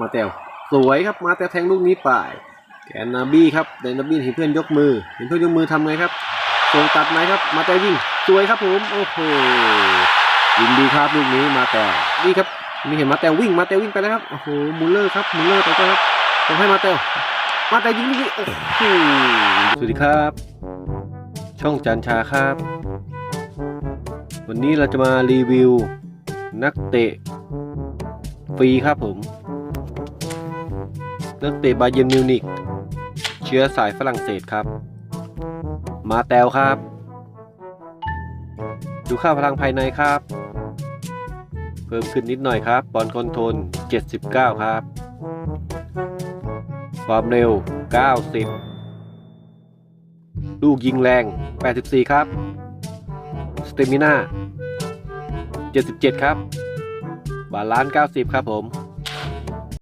มาแตวสวยครับมาแตวแทงลูกนี้ไปแกนนาบี้ครับแกนนาบี้เห็นเพื่อนยกมือ เห็นเพื่อนยกมือทำไงครับส่งตัดไหมครับ มาแตวยิงสวยครับผมโอ้โหยิงดีครับลูกนี้มาแตวนี่ครับมีเห็นมาแตววิ่งมาแตววิ่งไปแล้วครับโอ้โหมูลเลอร์ครับมูลเลอร์ไปก็ครับผมให้มาแตวมาแตวยิงลูกนี้โอ้โหสวัสดีครับ ช่องจันชาครับ วันนี้เราจะมารีวิวนักเตะฟรีครับผม นักเตะบาเยร์นมิวนิกเชื้อสายฝรั่งเศสครับ มาแตวครับ ดูค่าพลังภายในครับ เพิ่มขึ้นนิดหน่อยครับบอลคอนโทรล79 ครับ ความเร็ว 90 ลูกยิงแรง 84 ครับ สเตมิน่า77 ครับ บาลานซ์90 ครับผม